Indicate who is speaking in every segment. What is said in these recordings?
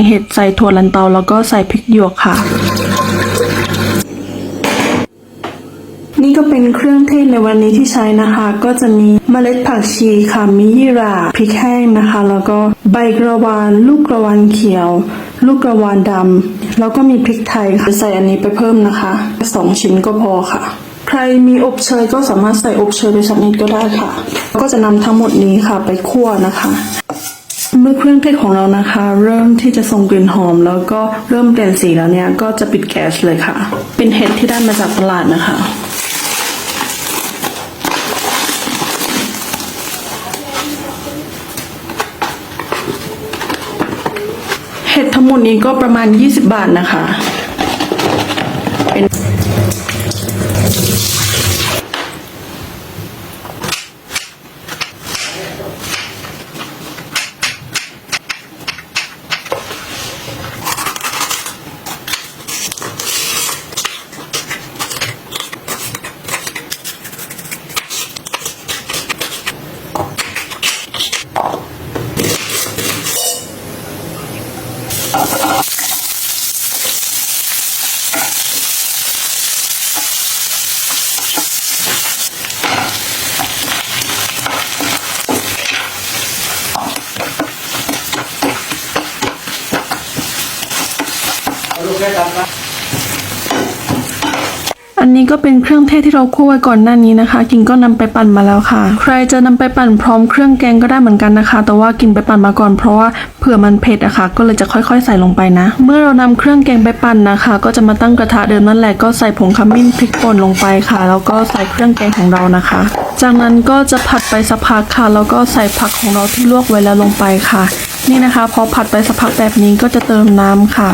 Speaker 1: งเห็ดใส่ถั่วลันเตาแล้วก็ใส่พริกหยวกค่ะ นี่ก็เป็นเครื่องเทศในวันนี้ที่ใช้นะคะ ก็จะมีเมล็ดผักชีค่ะมียี่หร่าพริกแห้งนะคะ แล้วก็ใบกระวานลูกกระวานเขียว ลูกกระวานดำแล้วก็มีพริกไทยค่ะใส่อันนี้ไปเพิ่มนะคะสองชิ้นก็พอค่ะใครมีอบเชยก็สามารถใส่อบเชยไปสักนิดก็ได้ค่ะ ก็จะนำทั้งหมดนี้ค่ะไปคั่วนะคะ เมื่อเครื่องเทศของเรานะคะ เริ่มที่จะส่งกลิ่นหอม แล้วก็เริ่มเปลี่ยนสีแล้วเนี่ยก็จะปิดแก๊สเลยค่ะ เป็นเห็ดที่ได้มาจากตลาดนะคะเห็ดทั้งหมดนี้ก็ประมาณ 20 บาทนะคะ Gracias. อันนี้ก็เป็นเครื่องเทศที่เราคั่วไว้ก่อนหน้านี้นะคะ กินก็นำไปปั่นมาแล้วค่ะ ใครจะนำไปปั่นพร้อมเครื่องแกงก็ได้เหมือนกันนะคะ แต่ว่ากินไปปั่นมาก่อนเพราะว่าเผื่อมันเผ็ดอะค่ะ ก็เลยจะค่อยๆ ใส่ลงไปนะ เมื่อเรานำเครื่องแกงไปปั่นนะคะ ก็จะมาตั้งกระทะเดิมนั่นแหละก็ใส่ผงขมิ้นพริกป่นลงไปค่ะ แล้วก็ใส่เครื่องแกงของเรานะคะ จากนั้นก็จะผัดไปสักพักค่ะแล้วก็ใส่ผักของเราที่ลวกไว้แล้วลงไปค่ะ นี่นะคะพอผัดไปสักพักแบบนี้ก็จะเติมน้ำค่ะ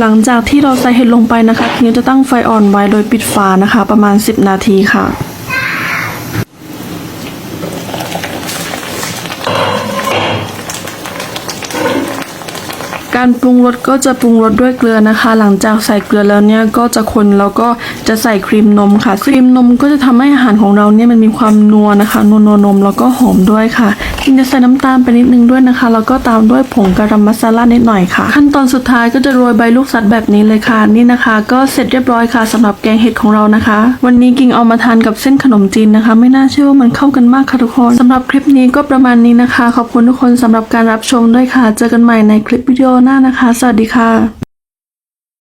Speaker 1: หลังจากที่เราใส่เห็ดลงไปนะคะทีนี้จะตั้งไฟอ่อนไว้โดยปิดฝานะคะ ประมาณ 10 นาทีค่ะ การปรุงรสก็จะปรุงรสด้วยเกลือนะคะ หลังจากใส่เกลือแล้วเนี่ยก็จะคนแล้วก็จะใส่ครีมนมค่ะ ครีมนมก็จะทำให้อาหารของเราเนี่ยมันมีความนัวนะคะนัวนัวนมแล้วก็หอมด้วยค่ะกินจะใส่น้ำตาลไปนิดนึงด้วยนะคะแล้วก็ตามด้วยผงกะรัมมัสลานิดหน่อยค่ะ ขั้นตอนสุดท้ายก็จะโรยใบลูกสัตว์แบบนี้เลยค่ะ นี่นะคะ ก็เสร็จเรียบร้อยค่ะสำหรับแกงเห็ดของเรานะคะ วันนี้กิ่งเอามาทานกับเส้นขนมจีนนะคะ ไม่น่าเชื่อว่ามันเข้ากันมากค่ะทุกคนสำหรับคลิปนี้ก็ประมาณนี้นะคะ ขอบคุณทุกคนสำหรับการรับชมด้วยค่ะ เจอกันใหม่ในคลิปวิดีโอหน้านะคะ สวัสดีค่ะ